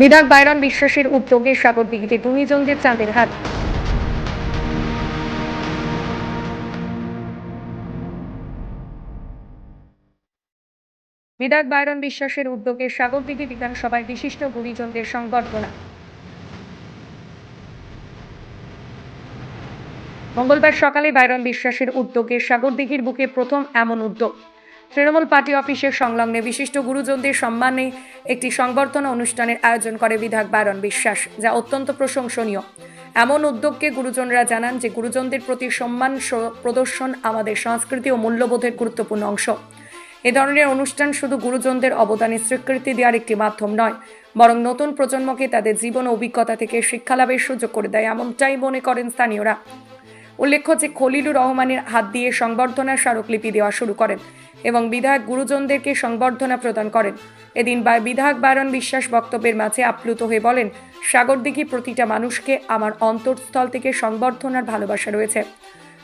বিধায়ক বাইরন বিশ্বাসের উদ্যোগে সাগর দিঘিতে দুইজনদের চাঁদের হাত। বিধায়ক বাইরন বিশ্বাসের উদ্যোগে সাগরদিঘি বিধানসভায় বিশিষ্ট গুণীজনদের সংবর্ধনা। মঙ্গলবার সকালে বাইরন বিশ্বাসের উদ্যোগে সাগরদিঘির বুকে প্রথম এমন উদ্যোগ। তৃণমূল পার্টি অফিসের সংলগ্নে বিশিষ্ট গুরুজনদের সম্মানে একটি সংবর্ধনা অনুষ্ঠানের আয়োজন করে বিধায়ক বাইরন বিশ্বাস, যা অত্যন্ত প্রশংসনীয়। এমন উদ্যোগকে গুরুজনরা জানান যে গুরুজনদের প্রতি সম্মান প্রদর্শন আমাদের সংস্কৃতি ও মূল্যবোধের গুরুত্বপূর্ণ অংশ। এ ধরনের অনুষ্ঠান শুধু গুরুজনদের অবদানের স্বীকৃতি দেওয়ার একটি মাধ্যম নয়, বরং নতুন প্রজন্মকে তাদের জীবন অভিজ্ঞতা থেকে শিক্ষা লাভের সুযোগ করে দেয় এমনটাই মনে করেন স্থানীয়রা। উল্লেখ্য যে খলিলুর রহমানের হাত দিয়ে সংবর্ধনা স্মারকলিপি দেওয়া শুরু করেন। এবং বিধায়ক গুরুজনদেরকে সংবর্ধনা প্রদান করেন। এদিন বিধায়ক বায়রন বিশ্বাস বক্তব্যের মাঝে আপ্লুত হয়ে বলেন, সাগরদিঘি প্রতিটা মানুষকে আমার অন্তরস্থল থেকে সংবর্ধনার ভালোবাসা রয়েছে।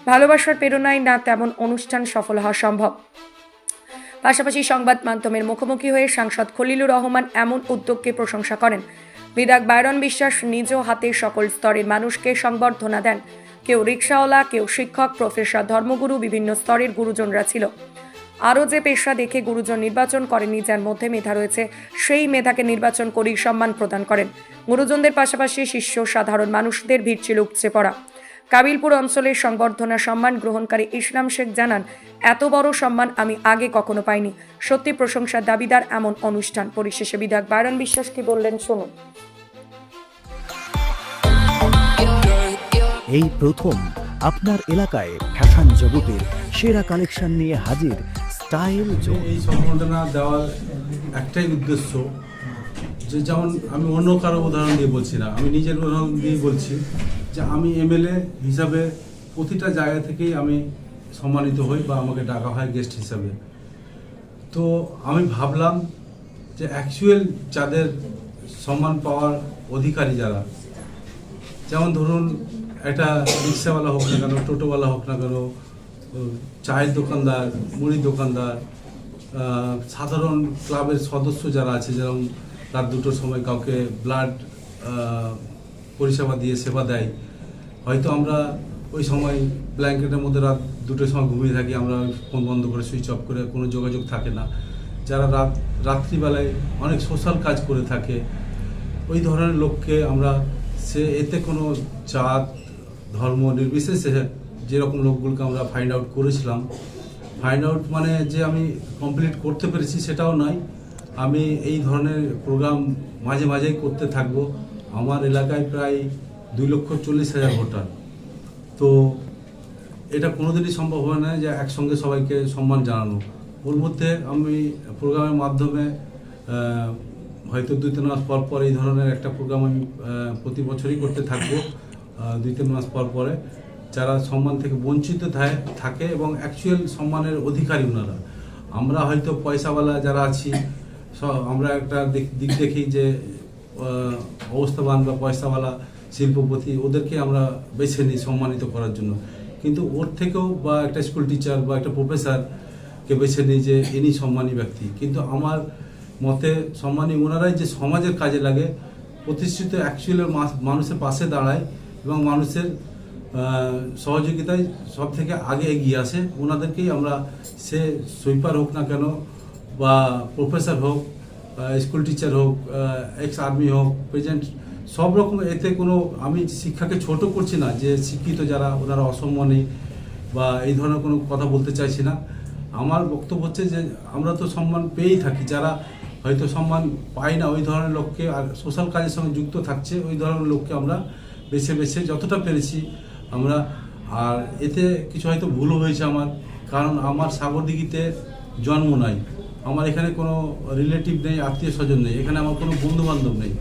ভালোবাসার প্রেরণায় না তেমন অনুষ্ঠান সফল হওয়া সম্ভব। পাশাপাশি সংবাদ মাধ্যমের মুখোমুখি হয়ে সাংসদ খলিলুর রহমান এমন উদ্যোগকে প্রশংসা করেন। বিধায়ক বায়রন বিশ্বাস নিজ হাতে সকল স্তরের মানুষকে সংবর্ধনা দেন। কেউ রিক্সাওয়ালা, কেউ শিক্ষক, প্রফেসর, ধর্মগুরু, বিভিন্ন স্তরের গুরুজনরা ছিল। আরও যে পেশা দেখে গুরুজন নির্বাচন করেনি যার মধ্যে মেধা রয়েছে, সেই মেধাকে নির্বাচন করেই সম্মান প্রদান করেন। গুরুজনদের পাশাপাশি শিষ্য, সাধারণ মানুষদের ভিড় ছিল উপচে পড়া। কাবিলপুর অঞ্চলের সংবর্ধনা সম্মান গ্রহণকারী ইসলাম শেখ জানান, এত বড় সম্মান আমি আগে কখনো পাইনি। সত্যি প্রশংসার দাবিদার এমন অনুষ্ঠান। পরিশেষে বিধায়ক বাইরন বিশ্বাস কি বললেন, শুনুন। এই প্রথম আপনার এলাকায় ফ্যাশন জগতের সেরা কালেকশন নিয়ে হাজির স্টাইল এই সম্বর্ধনা দেওয়ার একটাই উদ্দেশ্য যে যেমন আমি অন্য কারও উদাহরণ দিয়ে বলছি না আমি নিজের উদাহরণ দিয়ে বলছি যে আমি এমএলএ হিসাবে প্রতিটা জায়গা থেকেই আমি সম্মানিত হই বা আমাকে ডাকা হয় গেস্ট হিসাবে। তো আমি ভাবলাম যে অ্যাকচুয়াল যাদের সম্মান পাওয়ার অধিকারী যারা যেমন ধরুন একটা রিক্সাওয়ালা হোক না কেন টোটোওয়ালা হোক না কেন চায়ের দোকানদার, মুড়ির দোকানদার সাধারণ ক্লাবের সদস্য যারা আছে, যেরকম রাত দুটোর সময় কাউকে ব্লাড পরিষেবা দিয়ে সেবা দেয়, হয়তো আমরা ওই সময় ব্ল্যাঙ্কেটের মধ্যে রাত দুটোর সময় ঘুমিয়ে থাকি, আমরা ফোন বন্ধ করে সুইচ অফ করে কোনো যোগাযোগ থাকে না। যারা রাত, রাত্রিবেলায় অনেক সোশ্যাল কাজ করে থাকে, ওই ধরনের লোককে আমরা সে, এতে কোনো জাত, ধর্ম নির্বিশেষে যেরকম লোকগুলোকে আমরা ফাইন্ড আউট করেছিলাম। ফাইন্ড আউট মানে যে আমি কমপ্লিট করতে পেরেছি সেটাও নয়। আমি এই ধরনের প্রোগ্রাম মাঝে মাঝেই করতে থাকব। আমার এলাকায় প্রায় দুই লক্ষ চল্লিশ হাজার ভোটার। তো এটা কোনোদিনই সম্ভব হয় না যে একসঙ্গে সবাইকে সম্মান জানানো। ওর মধ্যে আমি প্রোগ্রামের মাধ্যমে হয়তো দুই তিন মাস পর পর এই ধরনের একটা প্রোগ্রাম আমি প্রতি বছরই করতে থাকব। দুই তিন মাস পর পরে। যারা সম্মান থেকে বঞ্চিত থাকে এবং অ্যাকচুয়াল সম্মানের অধিকারী ওনারা। আমরা হয়তো পয়সাওয়ালা যারা আছি আমরা একটা দিক- দেখি যে অবস্থাবান বা পয়সাওয়ালা শিল্পপতি, ওদেরকে আমরা বেছে নিই সম্মানিত করার জন্য। কিন্তু ওর থেকেও বা একটা স্কুল টিচার বা একটা প্রফেসরকে বেছে নিই যে, ইনি সম্মানী ব্যক্তি। কিন্তু আমার মতে সম্মানী ওনারাই যে সমাজের কাজে লাগে, প্রতিষ্ঠিত অ্যাকচুয়ালি মানুষের পাশে দাঁড়ায় এবং মানুষের সহযোগিতায় সব থেকে আগে এগিয়ে আসে। ওনাদেরকেই আমরা সে সুইপার হোক না কেন বা প্রফেসর হোক স্কুল টিচার হোক এক্স আর্মি হোক প্রেজেন্ট সব রকম এতে কোনো আমি শিক্ষাকে ছোট করছি না যে শিক্ষিত যারা, ওনারা অসম্মানী বা এই ধরনের কোনো কথা বলতে চাইছি না। আমার বক্তব্য হচ্ছে যে আমরা তো সম্মান পেয়েই থাকি। যারা হয়তো সম্মান পাই না ওই ধরনের লোককে আর সোশ্যাল কাজের সঙ্গে যুক্ত থাকছে, ওই ধরনের লোককে আমরা বেছে বেছে যতটা পেরেছি আমরা, আর এতে কিছু হয়তো ভুলও হয়েছে আমার, কারণ আমার সাগরদিঘিতে জন্ম নাই। আমার এখানে কোনো রিলেটিভ নেই, আত্মীয় স্বজন নেই, এখানে আমার কোনো বন্ধু বান্ধব নেই।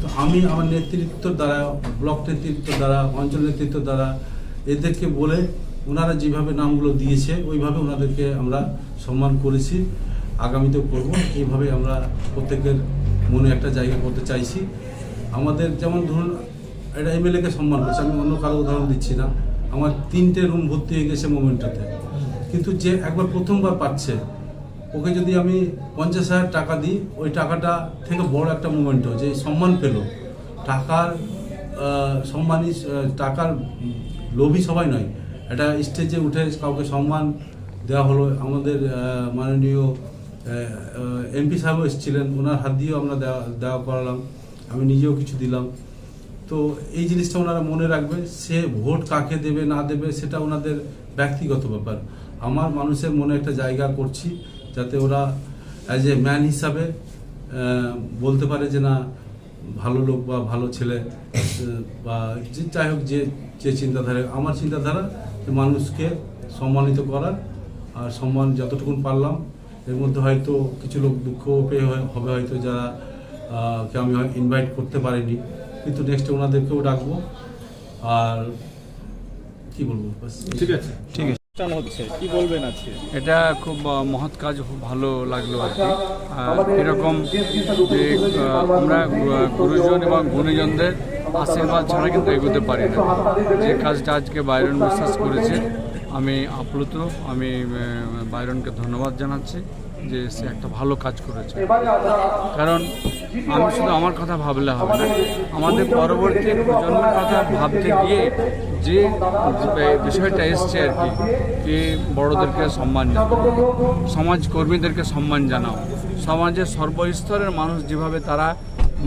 তো আমি আমার নেতৃত্বর দ্বারা, ব্লক নেতৃত্ব দ্বারা, অঞ্চল নেতৃত্ব দ্বারা এদেরকে বলে ওনারা যেভাবে নামগুলো দিয়েছে, ওইভাবে ওনাদেরকে আমরা সম্মান করেছি আগামীতেও করব। এইভাবে আমরা প্রত্যেকের মনে একটা জায়গা করতে চাইছি। আমাদের যেমন ধরুন এটা এমএলএকে সম্মান করছে। আমি অন্য কারও উদাহরণ দিচ্ছি না। আমার তিনটে রুম ভর্তি হয়ে গেছে মোমেন্টটাতে কিন্তু যে একবার প্রথমবার পাচ্ছে, ওকে যদি আমি পঞ্চাশ হাজার টাকা দিই, ওই টাকাটা থেকে বড় একটা মুমেন্ট যে সম্মান পেল। টাকার সম্মানই টাকার লোভী সবাই নয়। এটা স্টেজে উঠে কাউকে সম্মান দেওয়া হলো। আমাদের মাননীয় এমপি সাহেবও এসেছিলেন। ওনার হাত দিয়েও আমরা দেওয়া দেওয়া করালাম। আমি নিজেও কিছু দিলাম। তো এই জিনিসটা ওনারা মনে রাখবে, সে ভোট কাকে দেবে, না দেবে, সেটা ওনাদের ব্যক্তিগত ব্যাপার। আমার মানুষের মনে একটা জায়গা করছি, যাতে ওরা অ্যাজ এ ম্যান হিসাবে বলতে পারে যে না, ভালো লোক বা ভালো ছেলে বা যে যাই হোক যে যে চিন্তাধারা, আমার চিন্তাধারা যে মানুষকে সম্মানিত করার আর সম্মান যতটুকুন পারলাম, এর মধ্যে হয়তো কিছু লোক দুঃখ পেয়ে হবে হয়তো যারা কে আমি ইনভাইট করতে পারিনি। কিন্তু নেক্সট ওনাদেরকেও ডাকবো। আর কি বলব ঠিক আছে। ঠিক আছে। হচ্ছে কি বলবেন আজকে? এটা খুব মহৎ কাজ খুব ভালো লাগল আর কি। আর এরকম যে আমরা গুরুজন এবং গুণীজনদের আশীর্বাদ ছাড়া কিন্তু এগোতে পারি না। যে কাজটা আজকে বাইরন বিশ্বাস করেছে আমি আপ্লুত আমি বাইরনকে ধন্যবাদ জানাচ্ছি। যে সে একটা ভালো কাজ করেছে। কারণ আমি শুধু আমার কথা ভাবলে হবে না, আমাদের পরবর্তী প্রজন্মের কথা ভাবতে গিয়ে যে বিষয়টা এসছে আর কি, যে বড়োদেরকে সম্মান জানাও সমাজকর্মীদেরকে সম্মান জানাও, সমাজের সর্বস্তরের মানুষ যেভাবে তারা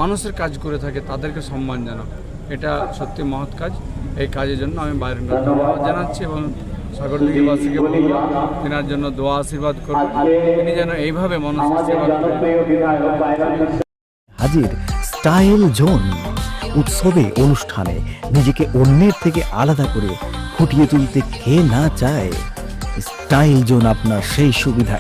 মানুষের কাজ করে থাকে তাদেরকে সম্মান জানাও, এটা সত্যি মহৎ কাজ। এই কাজের জন্য আমি ধন্যবাদ জানাচ্ছি এবং সাগরদিঘিবাসীকে বলব, তিনার জন্য দোয়া আশীর্বাদ করবেন তিনি যেন এইভাবে সেবা করেন হাজির স্টাইল জোন। উৎসবে, অনুষ্ঠানে নিজেকে অন্যের থেকে আলাদা করে ফুটিয়ে তুলতে কে না চায়, স্টাইল জোন আপনার সেই সুবিধা